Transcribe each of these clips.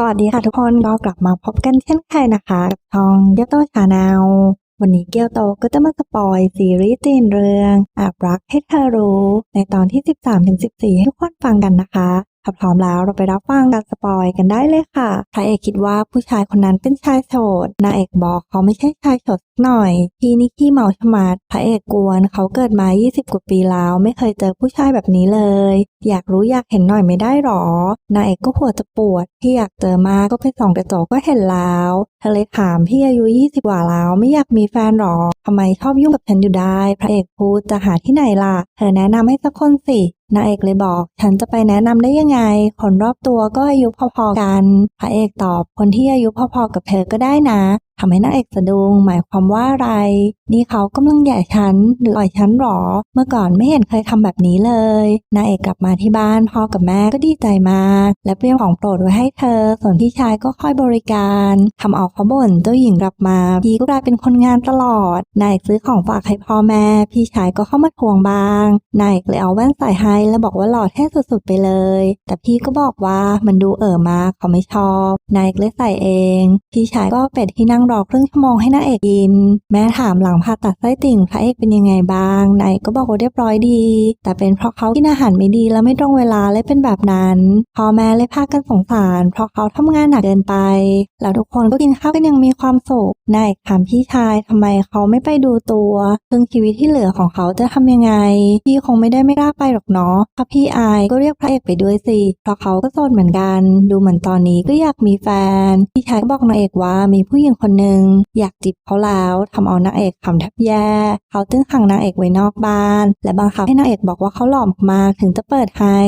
สวัสดีค่ะทุกคนก็กลับมาพบกันเช่นเคยนะคะกับช่องเกียวโตชาแนลวันนี้เกียวโตก็จะมาสปอยซีรีส์จีนเรื่องอาบรักให้เธอรู้ ในตอนที่ 13-14 ให้ทุกคนฟังกันนะคะ ถ้าพร้อมแล้วเราไปรับฟังการสปอยกันได้เลยค่ะพระเอกคิดว่าผู้ชายคนนั้นเป็นชายโสดนางเอกบอกเขาไม่ใช่ชายโสดสักหน่อยพี่นี่ขี้เมาชมัดพระเอกกวนเขาเกิดมา 20 กว่าปีแล้ว ไม่เคยเจอผู้ชายแบบนี้เลย อยากรู้อยากเห็นหน่อยไม่ได้หรอนางเอกก็หัวจะปวด ที่อยากเจอมากก็ไปส่องกระจกก็เห็นแล้วเธอเลยถามพี่อายุ 20 กว่าแล้วไม่อยากมีแฟนหรอทำไมชอบยุ่งกับฉันอยู่ได้ พระเอกพูดจะหาที่ไหนล่ะ เธอแนะนำให้สักคนสิ นางเอกเลยบอก ฉันจะไปแนะนำได้ยังไง คนรอบตัวก็อายุพอๆกัน พระเอกตอบ คนที่อายุพอๆกับเธอก็ได้นะ ทำให้นางเอกสะดุงหมายความว่าอะไร นี่เขากำลังแย่ฉันหรืออ่อยฉันหรอ เมื่อก่อนไม่เห็นเคยทำแบบนี้เลย นางเอกกลับมาที่บ้านพ่อกับแม่ก็ดีใจมาก และเตรียมของโปรดไว้ให้เธอ ส่วนพี่ชายก็คอยบริการทำเอาเขาบ่นเจ้าหญิงกลับมาพี่ก็กลายเป็นคนงานตลอด นายเอกซื้อของฝากให้พ่อแม่ พี่ชายก็เข้ามาทวงบ้าง นายเอกเลยเอาแว่นใส่ให้แล้วบอกว่าหล่อเท่สุดๆไปเลย แต่พี่ก็บอกว่ามันดูเอ๋อมากเขาไม่ชอบ นายเอกเลยใส่เอง พี่ชายก็เป็ดที่นั่งรอครึ่งชั่วโมงให้นางเอกกิน แม่ถามหลังผ่าตัดไส้ติ่งพระเอกเป็นยังไงบ้างนายก็บอกว่าเรียบร้อยดี แต่เป็นเพราะเขากินอาหารไม่ดีแล้วไม่ตรงเวลาเลยเป็นแบบนั้นพ่อแม่เลยพากันสงสาร เพราะเขาทำงานหนักเกินไป แล้วทุกคนก็กินข้าวกันยังมีความสุขนายถามพี่ชายทำไมเขาไม่ไปดูตัวซึ่งชีวิตที่เหลือของเขาจะทำยังไง พี่คงไม่ได้ไม่กล้าไปหรอกเนาะถ้าพี่อายก็เรียกพระเอกไปด้วยสิเพราะเขาก็โสดเหมือนกัน ดูเหมือนตอนนี้ก็อยากมีแฟน พี่ชายก็บอกนางเอกว่ามีผู้หญิงคนหนึ่งอยากจีบเขาแล้วทำเอานางเอกขำแทบแย่ เขาตึ้งขังนางเอกไว้นอกบ้าน และบังคับให้นางเอกบอกว่าเขาหล่อมากถึงจะเปิดให้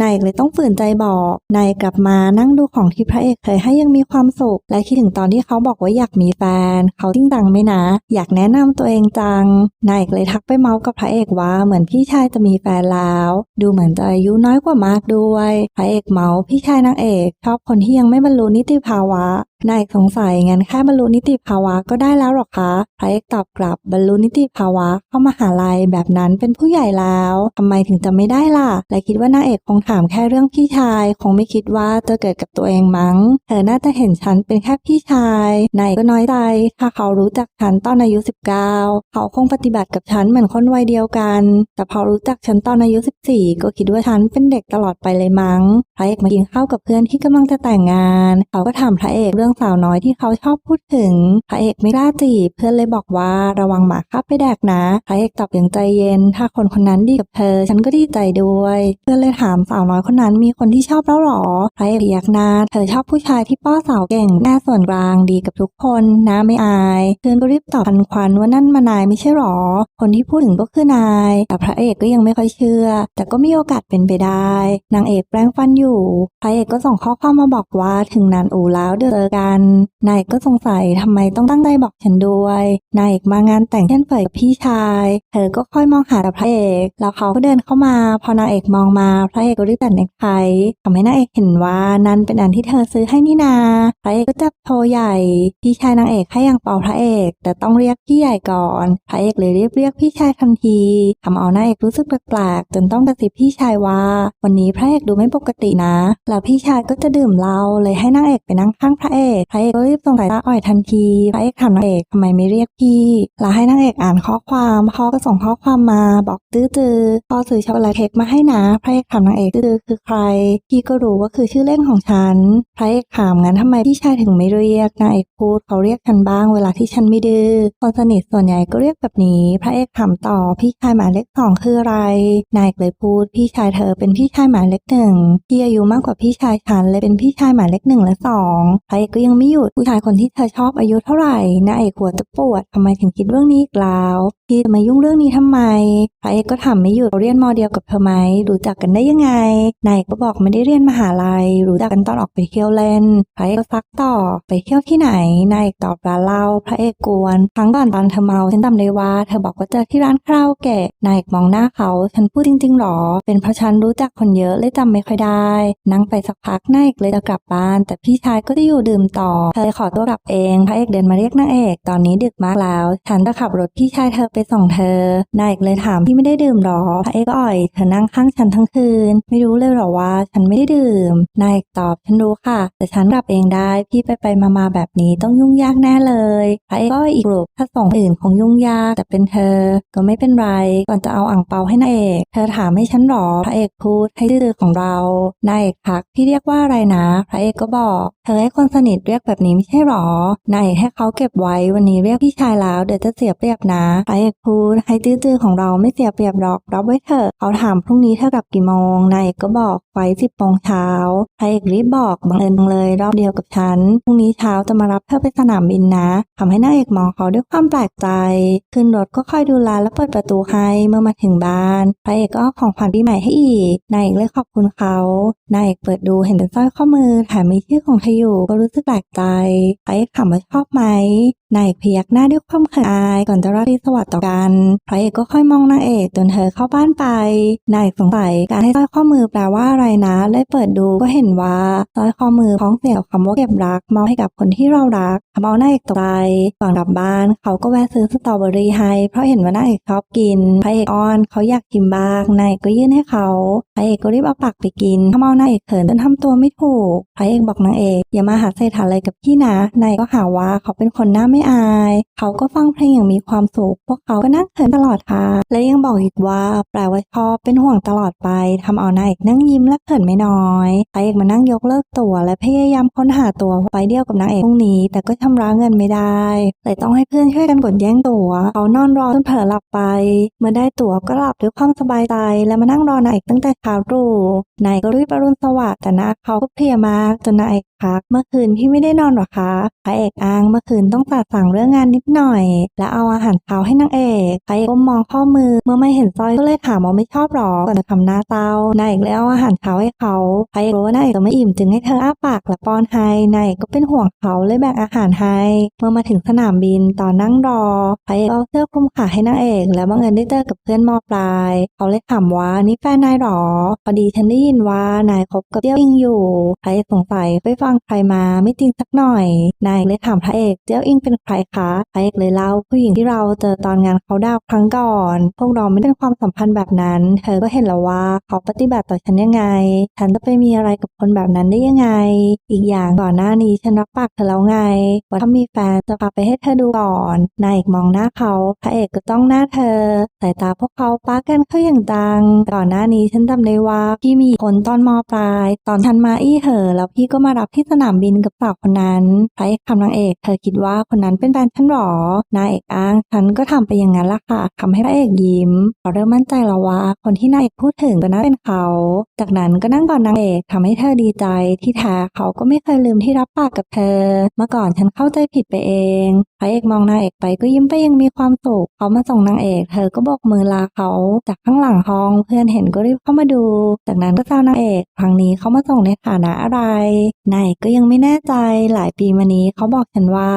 นายเอกเลยต้องฝืนใจบอกนายเอกกลับมานั่งดูของที่พระเอกเคยให้ยังมีความสุข และคิดถึงตอนที่เขาบอกว่าอยากมีแฟน เขาติ้งตังไหมนะ อยากแนะนำตัวเองจังนายเอกเลยทักไปเมาส์กับพระเอกว่าเหมือนพี่ชายจะมีแฟนแล้ว ดูเหมือนจะอายุน้อยกว่ามากด้วย พระเอกเมาส์พี่ชายนางเอกชอบคนที่ยังไม่บรรลุนิติภาวะ นายสงสัยงั้นแค่บรรลุนิติภาวะก็ได้แล้วหรอคะพระเอกตอบกลับบรรลุนิติภาวะเข้ามหาลัยแบบนั้นเป็นผู้ใหญ่แล้วทำไมถึงจะไม่ได้ล่ะ และคิดว่านางเอกคงถามแค่เรื่องพี่ชาย คงไม่คิดว่าจะเกิดกับตัวเองมั้ง เธอน่าจะเห็นฉันเป็นแค่พี่ชายนายก็น้อยใจถ้าเขารู้จักฉันตอนอายุ 19 เขาคงปฏิบัติกับฉันเหมือนคนวัยเดียวกัน แต่พอรู้จักฉันตอนอายุ 14 ก็คิดว่าฉันเป็นเด็กตลอดไปเลยมั้งพระเอกมากินข้าวกับเพื่อนที่กำลังจะแต่งงาน เขาก็ถามพระเอกเรื่องสาวน้อยที่เขาชอบพูดถึงพระเอกไม่กล้าจีบเพื่อนเลยบอกว่าระวังหมาคาบไปแดกนะพระเอกตอบอย่างใจเย็น ถ้าคนคนนั้นดีกับเธอ ฉันก็ดีใจด้วย เพื่อนเลยถามสาวน้อยคนนั้นมีคนที่ชอบแล้วหรอพระเอกยักหน้าเธอชอบผู้ชายที่ป้อสาวเก่งแน่ส่วนกลางดีกับทุกคนนะไม่อายเพื่อนก็รีบตอบพันควันว่านั่นมานายไม่ใช่หรอ คนที่พูดถึงก็คือนาย แต่พระเอกก็ยังไม่ค่อยเชื่อ แต่ก็มีโอกาสเป็นไปได้ นางเอกแปลงฟันอยู่ พระเอกก็ส่งข้อความมาบอกว่าถึงนานอูแล้วเดี๋ยวเจอกัน นายเอกก็สงสัยทำไมต้องตั้งใจบอกฉันด้วย นายเอกมางานแต่งเช่นเผยกับพี่ชาย เธอก็ค่อยมองหาแต่พระเอก แล้วเขาก็เดินเข้ามา พอนางเอกมองมา พระเอกก็รีบตัดเนคไททำให้นางเอกเห็นว่านั่นเป็นอันที่เธอซื้อให้นี่นา พระเอกก็จับโทใหญ่ พี่ชายนางเอกให้ยังเป่าพระเอก แต่ต้องเรียกพี่ใหญ่ก่อน พระเอกเลยรีบเรียกพี่ชายทันทีทำเอานางเอกรู้สึกแปลกๆจนต้องกระซิบพี่ชายว่า วันนี้พระเอกดูไม่ปกตินะ แล้วพี่ชายก็จะดื่มเหล้าเลยให้นางเอกไปนั่งข้างพระเอกพระเอกก็รีบส่งสายตาอ่อยทันทีพระเอกถามนางเอกทำไมไม่เรียกพี่แล้วให้นางเอกอ่านข้อความพ่อก็ส่งข้อความมาบอกตื้อตือพ่อซื้อช็อกโกแลตเค้กมาให้นะพระเอกถามนางเอกตื้อคือใคร พี่ก็รู้ว่าคือชื่อเล่นของฉันพระเอกถามงั้นทำไมพี่ชายถึงไม่เรียกนางเอกพูดเขาเรียกฉันบ้างเวลาที่ฉันไม่ดื้อคนสนิทส่วนใหญ่ก็เรียกแบบนี้ พระเอกถามต่อพี่ชายหมายเลขสองคืออะไร นายเอกเลยพูดพี่ชายเธอเป็นพี่ชายหมายเลขหนึ่งที่อายุมากกว่าพี่ชายฉันเลยเป็นพี่ชายหมายเลขหนึ่งและสองพระเอกก็ยังไม่หยุดผู้ชายคนที่เธอชอบอายุเท่าไหร่นาเอกหัวจะปวดทำไมถึงคิดเรื่องนี้อีกแล้ว พี่จะมายุ่งเรื่องนี้ทำไมพระเอกก็ถามไม่หยุดเราเรียนมอเดียวกับเธอไหมรู้จักกันได้ยังไงนายก็บอกไม่ได้เรียนมหาลัย รู้จักกันตอนออกไปเที่ยวเล่นพระเอกก็ซักต่อไปเที่ยวที่ไหนนายตอบร้านเหล้าพระเอกกวนครั้งก่อนตอนเธอเมาฉันจำได้ว่าเธอบอกว่าเจอที่ร้านคาราโอเกะนายมองหน้าเขาฉันพูดจริงๆหรอ เป็นเพราะฉันรู้จักคนเยอะเลยจำไม่ค่อยได้ นั่งไปสักพักนายเอกเลยจะกลับบ้าน แต่พี่ชายก็จะอยู่ดื่มต่อเธอขอตัวกลับเองพระเอกเดินมาเรียกนางเอก ตอนนี้ดึกมากแล้ว ฉันจะขับรถพี่ชายเธอไปส่งเธอนายเอกเลยถามพี่ไม่ได้ดื่มหรอพระเอกก็อ่อยเธอนั่งข้างฉันทั้งคืน ไม่รู้เลยหรอว่าฉันไม่ได้ดื่มนายเอกตอบฉันรู้ค่ะ แต่ฉันกลับเองได้พี่ไปไปมามาแบบนี้ต้องยุ่งยากแน่เลยพระเอกก็อีกกลุ่มถ้าส่งอื่นคงยุ่งยากแต่เป็นเธอ ก็ไม่เป็นไรก่อนจะเอาอ่างเปาให้นายเอกเธอถามให้ฉันหรอพระเอกพูดให้ดื้อของเรานายเอกทักพี่เรียกว่าอะไรนะพระเอกก็บอกเธอให้คนสนิทเรียกแบบนี้ไม่ใช่หรอนายเอกให้เขาเก็บไว้วันนี้เรียกพี่ชายแล้วเดี๋ยวจะเสียเปรียบนะพระเอกพูดให้ตื้อๆของเราไม่เสียเปรียบหรอกรับไว้เถอะเขาถามพรุ่งนี้เธอกลับกี่โมงนายเอกก็บอกไว้สิบโมงเช้าพระเอกรีบบอกบังเอิญจังเลยรอบเดียวกับฉันพรุ่งนี้เช้าจะมารับเธอไปสนามบินนะทำให้นายเอกมองเขาด้วยความแปลกใจ ขึ้นรถก็คอยดูแลและเปิดประตูให้เมื่อมาถึงบ้านพระเอกก็ของขวัญปีใหม่ให้อีกนายเอกเลยขอบคุณเขานายเอกเปิดดูเห็นเป็นสร้อยข้อมือแถมมีชื่อของเธออยู่ก็รู้สึกแปลกใจพระเอกถามว่าชอบไหม นายเอกพยักหน้าด้วยความเขินอายก่อนจะราตรีสวัสดิ์ต่อกันพระเอกก็ค่อยมองนางเอกจนเธอเข้าบ้านไป นายเอกสงสัยการให้สร้อยข้อมือแปลว่าอะไรนะเลยเปิดดูก็เห็นว่าสร้อยข้อมือพ้องเสียงคำว่าเก็บรักมอบให้กับคนที่เรารักทำเอานายเอกตกใจก่อนกลับบ้านเขาก็แวะซื้อสตรอเบอรี่ให้เพราะเห็นว่านางเอกชอบกินพระเอกอ้อนเขาอยากกินบ้างนายเอกก็ยื่นให้เขาพระเอกก็รีบเอาปากไปกินทำเอานางเอกเขินจนทำตัวไม่ถูกพระเอกบอกนางเอกอย่ามาหาเศษหาอะไรกับพี่นะนายก็หาว่าเขาเป็นคนหน้าไม่ไม่อาย เขาก็ฟังเพลงอย่างมีความสุข พวกเขาก็นั่งเขินตลอดทางและยังบอกอีกว่า แปลว่าชอบเป็นห่วงตลอดไปทำเอานายเอกนั่งยิ้มและเขินไม่น้อยพระเอกมานั่งยกเลิกตั๋วและพยายามค้นหาตั๋วไปเดียวกับนางเอกพรุ่งนี้ แต่ก็ชำระเงินไม่ได้เลยต้องให้เพื่อนช่วยกันกดแย่งตั๋ว เขานอนรอจนเผลอหลับไป เมื่อได้ตั๋วก็หลับด้วยความสบายใจและมานั่งรอนายเอกตั้งแต่เช้าตรู่นายก็รีบอรุณสวัสดิ์แต่น้าเขาก็เพลียมากจนนายเอกพักเมื่อคืนพี่ไม่ได้นอนหรอคะพระเอกอ้างเมื่อคืนต้องตัดสั่งเรื่องงานนิดหน่อย และเอาอาหารเช้าให้นางเอกพระเอกก้มมองข้อมือเมื่อไม่เห็นสร้อยก็เลยถามว่าไม่ชอบหรอก่อนจะทำหน้าเศร้านายเอกเลยเอาอาหารเช้าให้เขาพระเอกรู้ว่านายเอกจะไม่อิ่มจึงให้เธออ้าปากและป้อนให้นายเอกก็เป็นห่วงเขาเลยแบ่งอาหารให้เมื่อมาถึงสนามบินตอนนั่งรอพระเอกเอาเสื้อคลุมขาให้นางเอกแล้วบังเอิญได้เจอกับเพื่อนมอปลายเขาเลยถามว่านี่แฟนนายหรอพอดีฉันได้ยินว่านายคบกับเจี้ยวอิงอยู่พระเอกสงสัยไปฟังใครมาไม่จริงสักหน่อย นายเอกเลยถามพระเอกเจี้ยวอิงเป็นใครคะพรเอกเลยเล่าผู้หญิงที่เราเจอตอนงานเขาดาวครั้งก่อน พวกเราไม่ได้ความสัมพันธ์แบบนั้น เธอก็เห็นแล้วว่าเขาปฏิบัติต่อฉันยังไง ฉันจะไปมีอะไรกับคนแบบนั้นได้ยังไง อีกอย่างก่อนหน้านี้ฉันรับปากเธอแล้วไงว่าถ้ามีแฟนจะพาไปให้เธอดูก่อนนายเอกมองหน้าเขาพระเอกก็ต้องหน้าเธอสายตาพวกเขาป้ากันเข้าอย่างดังก่อนหน้านี้ฉันจำได้ว่าพี่มีคนตอนมปลาย ตอนทันมาอี้เหอแล้วพี่ก็มารับที่สนามบินกับสาวคนนั้นพระเอกคำนางเอก เธอคิดว่าคนนั้นเป็นแฟนฉันหรอนายเอกอ้าง ฉันก็ทำไปอย่างนั้นละค่ะทำให้พระเอกยิ้มเขาเริ่มมั่นใจแล้วว่า คนที่นายเอกพูดถึงก็น่าเป็นเขา จากนั้นก็นั่งก่อนนางเอกทำให้เธอดีใจ ที่แท้เขาก็ไม่เคยลืมที่รับปากกับเธอ เมื่อก่อนฉันเข้าใจผิดไปเองพระเอกมองนางเอกไปก็ยิ้มไปยังมีความสุขเขามาส่งนางเอกเธอก็บอกมือลาเขา จากข้างหลังห้องเพื่อนเห็นก็รีบเข้ามาดู จากนั้นก็แซวนางเอกครั้งนี้เขามาส่งในฐานะอะไรนายเอกก็ยังไม่แน่ใจหลายปีมานี้เขาบอกฉันว่า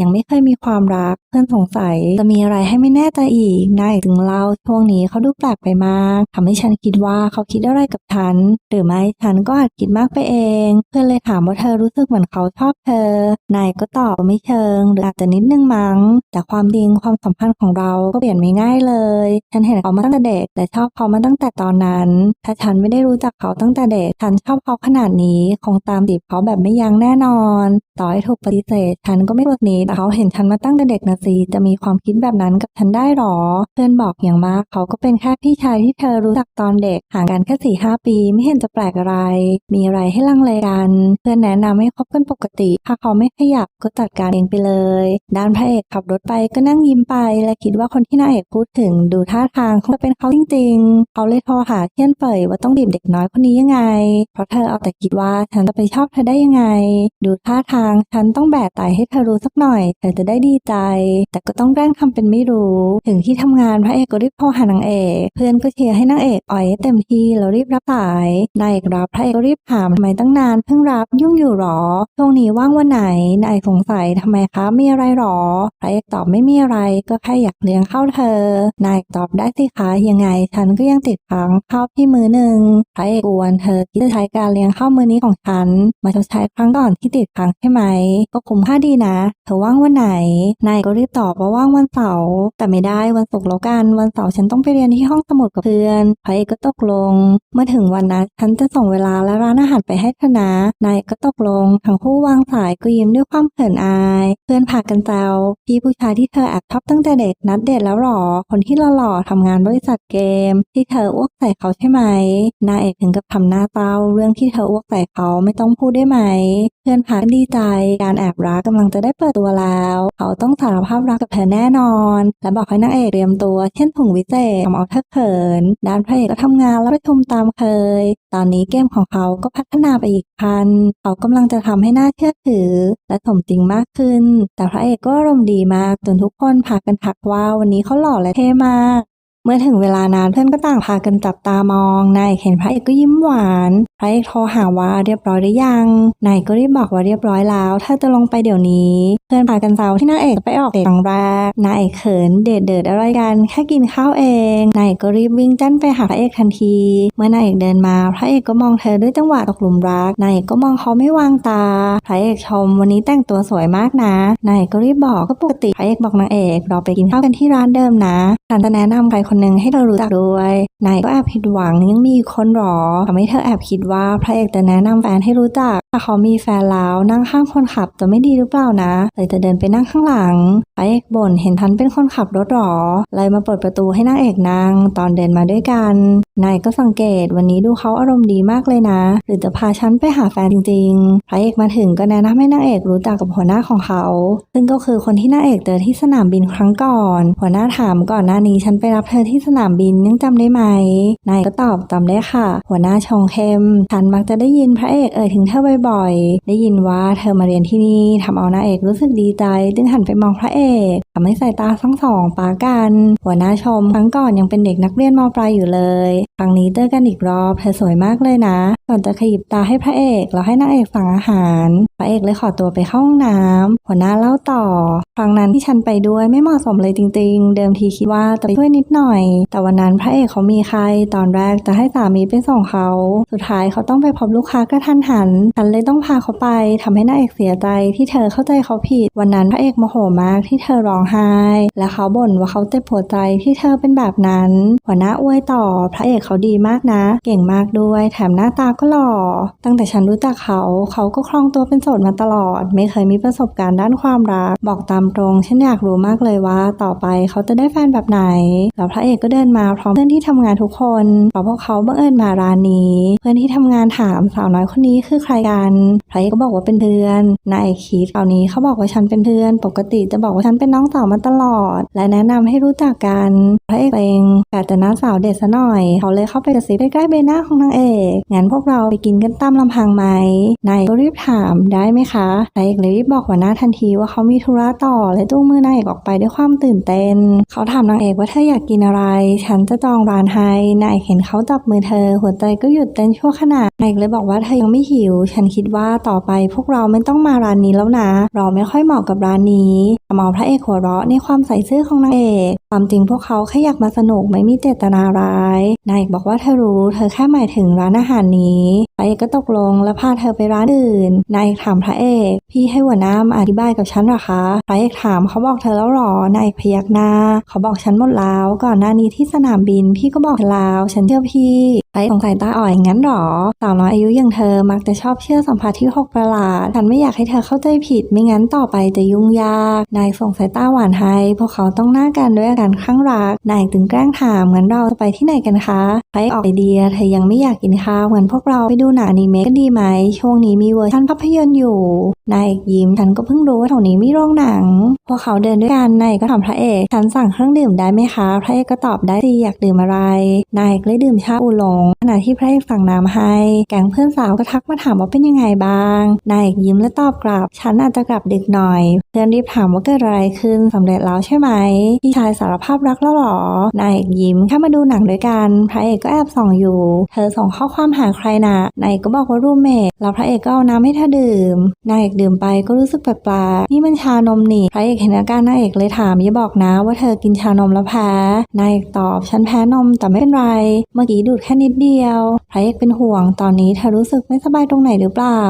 ยังไม่เคยมีความรัก เพื่อนสงสัยจะมีอะไรให้ไม่แน่ใจอีกนายถึงเล่าช่วงนี้เขาดูแปลกไปมากทำให้ฉันคิดว่าเขาคิดอะไรกับฉัน หรือไม่ฉันก็อาจคิดมากไปเอง เพื่อนเลยถามว่าเธอรู้สึกเหมือนเขาชอบเธอนายก็ตอบไม่เชิง หรืออาจจะนิดนึงมั้ง แต่ความจริงความสัมพันธ์ของเราก็เปลี่ยนไม่ง่ายเลย ฉันเห็นเขามาตั้งแต่เด็กและชอบเขามาตั้งแต่ตอนนั้น ถ้าฉันไม่ได้รู้จักเขาตั้งแต่เด็กฉันชอบเขาขนาดนี้คงตามจีบเขาแบบไม่ยั้งแน่นอน ต่อให้ถูกปฏิเสธฉันก็ไม่กลัวนี้แต่เขาเห็นฉันมาตั้งแต่เด็กนะสิจะมีความคิดแบบนั้นกับฉันได้หรอ เพื่อนบอกอย่างมากเขาก็เป็นแค่พี่ชายที่เธอรู้จักตอนเด็กห่างกันแค่สี่ห้าปีไม่เห็นจะแปลกอะไร มีอะไรให้ลังเลกัน เพื่อนแนะนำให้คบกันปกติ ถ้าเขาไม่ขยับก็จัดการเองไปเลย ด้านพระเอกขับรถไปก็นั่งยิ้มไป และคิดว่าคนที่นางเอกพูดถึงดูท่าทางคงจะเป็นเขาจริงๆ เขาเลยโทรหาเทียนเป่ยว่าต้องบีบเด็กน้อยคนนี้ยังไง เพราะเธอเอาแต่คิดว่าฉันจะไปชอบเธอได้ยังไง ดูท่าทางฉันต้องแบกไตให้เธอรู้สักหน่อยเธอจะได้ดีใจ แต่ก็ต้องแกล้งทำเป็นไม่รู้ ถึงที่ทำงานพระเอกก็รีบโทรหานางเอก เพื่อนก็เชียร์ให้นางเอกอ่อยเต็มที่แล้วรีบรับสายนายเอกรับพระเอกก็รีบถามทำไมตั้งนานเพิ่งรับยุ่งอยู่หรอช่วงนี้ว่างวันไหนนายสงสัยทำไมคะมีอะไรหรอ พระเอกตอบไม่มีอะไรก็แค่อยากเลี้ยงข้าวเธอ นายเอกตอบได้สิคะยังไง ฉันก็ยังติดค้างข้าวพี่มือหนึ่งพระเอกกวนเธอคิดจะใช้การเลี้ยงข้าวมือนี้ของฉัน มาชดใช้ครั้งก่อนที่ติดค้างใช่ไหม ก็คุ้มค่าดีนะ เธอว่างวันไหน นายก็รีบตอบว่าว่างวันเสาร์แต่ไม่ได้วันศุกร์แล้วกัน วันเสาร์ฉันต้องไปเรียนที่ห้องสมุดกับเพื่อนพระเอกก็ตกลง เมื่อถึงวันนัดฉันจะส่งเวลาและร้านอาหารไปให้ธนะนายก็ตกลง ทั้งคู่วางสายก็ยิ้มด้วยความเขินอาย เพื่อนพากันแซวพี่ผู้ชายที่เธอแอบชอบตั้งแต่เด็กนัดเดทแล้วหรอ คนที่หล่อๆทำงานบริษัทเกม ที่เธออ้วกใส่เขาใช่ไหมนายเอกถึงกับทำหน้าเศร้าเรื่องที่เธออ้วกใส่เขาไม่ต้องพูดได้ไหมเพื่อนพากันดีใจ การแอบรักกำลังจะได้เปิดตัวแล้ว เขาต้องสารภาพรักกับเธอแน่นอน และบอกให้นางเอกเตรียมตัว เช่นถุงวิเศษทำเอาเธอเขิน ด้านพระเอกก็ทำงานและประชุมตามเคย ตอนนี้เกมของเขาก็พัฒนาไปอีกพัน เขากำลังจะทำให้น่าเชื่อถือ และสมจริงมากขึ้น แต่พระเอกก็อารมณ์ดีมากจนทุกคนพากันทักว่าวันนี้เขาหล่อและเท่มาก เมื่อถึงเวลานานเพื่อนก็ต่างพากันจับตามองนายเห็นพระเอกก็ยิ้มหวานพระเอกโทรหาว่าเรียบร้อยหรือยังนายก็รีบบอกว่าเรียบร้อยแล้ว ถ้าจะลงไปเดี๋ยวนี้ เพื่อนพากันแซวที่นางเอกไปออกเดทครั้งแรกนายเอกเขินเดทเดิดอะไรกันแค่กินข้าวเองนายเอกก็รีบวิ่งจั้นไปหาพระเอกทันที เมื่อนายเอกเดินมา พระเอกก็มองเธอด้วยจังหวะตกหลุมรักนายเอกก็มองเขาไม่วางตาพระเอกชมวันนี้แต่งตัวสวยมากนะนายเอกก็รีบบอกก็ปกติพระเอกบอกนางเอกเราไปกินข้าวกันที่ร้านเดิมนะฉันจะแนะนำใครคนหนึ่งให้เรารู้จักด้วยนายก็แอบผิดหวังยังมีคนหรอทำให้เธอแอบคิดว่าพระเอกจะแนะนำแฟนให้รู้จักถ้าเขามีแฟนแล้วนั่งข้างคนขับจะไม่ดีหรือเปล่านะเลยจะเดินไปนั่งข้างหลัง พระเอกบ่นเห็นทันเป็นคนขับรถหรอเลยมาเปิดประตูให้นางเอกนั่งตอนเดินมาด้วยกันนายก็สังเกตวันนี้ดูเขาอารมณ์ดีมากเลยนะ หรือจะพาฉันไปหาแฟนจริงๆพระเอกมาถึงก็แนะนำให้นางเอกรู้จักกับหัวหน้าของเขา ซึ่งก็คือคนที่นางเอกเจอที่สนามบินครั้งก่อน หัวหน้าถามก่อนหน้านี้ฉันไปรับเธอที่สนามบินยังจำได้ไหมนายก็ตอบจำได้ค่ะ หัวหน้าชงเข้มฉันมักจะได้ยินพระเอกเอ่ยถึงเธอบ่อยๆ ได้ยินว่าเธอมาเรียนที่นี่ทำเอานางเอกรู้สึกดีใจ จึงหันไปมองพระเอกทำให้สายตาทั้งสองปากัน หัวหน้าชมครั้งก่อนยังเป็นเด็กนักเรียนมปลายอยู่เลยครั้งนี้เจอกันอีกรอบเธอสวยมากเลยนะ ก่อนจะขยิบตาให้พระเอกแล้วให้นางเอกสั่งอาหาร พระเอกเลยขอตัวไปเข้าห้องน้ำหัวหน้าเล่าต่อ ครั้งนั้นที่ฉันไปด้วยไม่เหมาะสมเลยจริง ๆ เดิมทีคิดว่าจะไปช่วยนิดหน่อย แต่วันนั้นพระเอกเขามีใคร ตอนแรกจะให้สามีไปส่งเขา สุดท้ายเขาต้องไปพบลูกค้ากระทันหัน ฉันเลยต้องพาเขาไปทำให้หน้าเอกเสียใจที่เธอเข้าใจเขาผิด วันนั้นพระเอกโมโหมากที่เธอร้องไห้ และเขาบ่นว่าเขาเจ็บปวดใจที่เธอเป็นแบบนั้น หัวหน้าอวยต่อ พระเอกเขาดีมากนะ เก่งมากด้วย แถมหน้าตาก็หล่อ ตั้งแต่ฉันรู้จักเขา เขาก็คล่องตัวเป็นดมาตลอด ไม่เคยมีประสบการณ์ด้านความรัก บอกตามตรงฉันอยากรู้มากเลยว่า ต่อไปเขาจะได้แฟนแบบไหน แล้วพระเอกก็เดินมาพร้อมเพื่อนที่ทำงานทุกคนเพราะพวกเขาบังเอิญมาร้านนี้ เพื่อนที่ทำงานถามสาวน้อยคนนี้คือใครกันพระเอกก็บอกว่าเป็นเพื่อนนายคิดคราวนี้เขาบอกว่าฉันเป็นเพื่อน ปกติจะบอกว่าฉันเป็นน้องสาวมาตลอด และแนะนำให้รู้จักกันพระเอกเองแต่แต่น้าสาวเด็ดซะหน่อย เขาเลยเข้าไปกระซิบใกล้ๆใบหน้าของนางเอกงั้นพวกเราไปกินกันตามลำพังไหมนายก็รีบถามดได้ไหมคะนายเอกเลยรีบบอกหัวหน้าทันทีว่าเขามีธุระต่อและจูงมือนายเอกออกไปด้วยความตื่นเต้น เขาถามนางเอกว่าเธออยากกินอะไร ฉันจะจองร้านให้นายเอกเห็นเขาจับมือเธอ หัวใจก็หยุดเต้นชั่วขณะนายเอกเลยบอกว่าเธอยังไม่หิว ฉันคิดว่าต่อไปพวกเราไม่ต้องมาร้านนี้แล้วนะ เราไม่ค่อยเหมาะกับร้านนี้ หมอพระเอกหัวเราะในความใส่ซื่อของนางเอกความจริงพวกเขาแค่อยากมาสนุกไม่มีเจตนาร้ายนายเอกบอกว่าเธอรู้เธอแค่หมายถึงร้านอาหารนี้พระเอกก็ตกลงและพาเธอไปร้านอื่นนายเอกถามพระเอกพี่ให้หัวหน้ามาอธิบายกับฉันหรอคะพระเอกถามเขาบอกเธอแล้วหรอนายเอกพยักหน้า เขาบอกฉันหมดแล้วก่อนหน้านี้ที่สนามบินพี่ก็บอกฉันแล้วฉันเชื่อพี่พระเอกสงสัยตาอ่อยงั้นหรอสาวน้อยอายุอย่างเธอมักจะชอบเชื่อสัมผัสที่หกประหลาดฉันไม่อยากให้เธอเข้าใจผิดไม่งั้นต่อไปจะยุ่งยากนายส่งสายตาหวานให้พวกเขาต้องหน้ากันด้วยอาการข้างรัก นายถึงแกล้งถามงั้นเราจะไปที่ไหนกันคะพรออกไอเดียเธอยังไม่อยากกินข้าวเหมือนพวกเราไปดูหนังอนิเมะกันดีไหม ช่วงนี้มีเวอร์ชันภาพยนตร์อยู่ นายเอกยิ้มฉันก็เพิ่งรู้ว่าแถวนี้มีโรงหนัง พวกเขาเดินด้วยกัน นายก็ถามพระเอกฉันสั่งเครื่องดื่มได้ไหมคะ พระเอกก็ตอบได้สิอยากดื่มอะไร นายเอกเลยดื่มชาอูหลงขณะที่พระเอกสั่งน้ำให้ แก๊งเพื่อนสาวก็ทักมาถามว่าเป็นยังไงบ้าง นายเอกยิ้มและตอบกลับ ฉันอาจจะกลับดึกหน่อย เพื่อนรีบถามว่าเกิดอะไรขึ้นสำเร็จแล้วใช่ไหมพี่ชายสารภาพรักแล้วหรอนายเอกยิ้มแค่มาดูหนังด้วยกันพระเอกก็แอบส่องอยู่ เธอส่งข้อความหาใครนะนายเอกก็บอกว่ารูมเมทแล้วพระเอกก็เอาน้ำให้เธอดื่มนางเอกดื่มไปก็รู้สึกแปลกๆนี่มันชานมนี่พระเอกเห็นอาการนางเอกเลยถามอย่าบอกนะว่าเธอกินชานมแล้วแพ้นางเอกตอบฉันแพ้นมแต่ไม่เป็นไร เมื่อกี้ดูดแค่นิดเดียว พระเอกเป็นห่วงตอนนี้เธอรู้สึกไม่สบายตรงไหนหรือเปล่า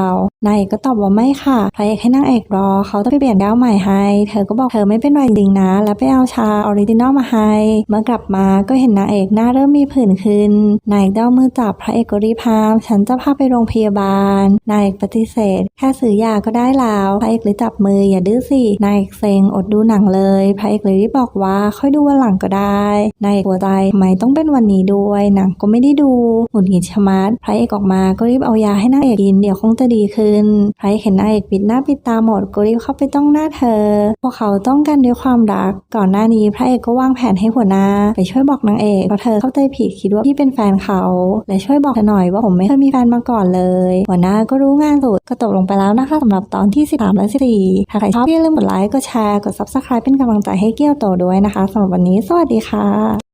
นางเอกก็ตอบว่าไม่ค่ะ พระเอกให้นางเอกรอเขาจะไปเปลี่ยนแก้วใหม่ให้เธธอก็บอกเธอไม่เป็นไรจริงๆนะ แล้วไปเอาชาออริจินอลมาให้เมื่อกลับมาก็เห็นนางเอกหน้าเริ่มมีผื่นขึ้นนายเอกด้ามือจับพระเอกกรีพามฉันจะพาไปโรงพยาบาลนายเอกปฏิเสธ แค่ซื้อยาก็ได้แล้วพระเอกเลยจับมืออย่าดื้อสินายเอกเซ็งอดดูหนังเลยพระเอกเลยรีบบอกว่าค่อยดูวันหลังก็ได้นายเอกหัวใจทำไมต้องเป็นวันนี้ด้วยหนังก็ไม่ได้ดูหงุดหงิดชะมัดพระเอกออกมาก็รีบเอายาให้นางเอกกินเดี๋ยวคงจะดีขึ้นพระเอกเห็นนางเอกปิดหน้าปิดตาหมดก็รีบเข้าไปต้องหน้าเธอพวกเขาต้องกันด้วยความรัก ก่อนหน้านี้พระเอกก็วางแผนให้หัวหน้า ไปช่วยบอกนางเอกเพราะเธอเข้าใจผิดคิดว่าพี่เป็นแฟนเขา และช่วยบอกเธอหน่อยว่าผมไม่เคยมีแฟนมาก่อนเลย หัวหน้าก็รู้งานสุดก็ตกลงไปแล้วนะคะสำหรับตอนที่ 13 และ14ถ้าใครชอบอย่าลืมกดไลค์กดแชร์กด subscribe เป็นกำลังใจให้เกี้ยวโตด้วยนะคะสำหรับวันนี้ สวัสดีค่ะ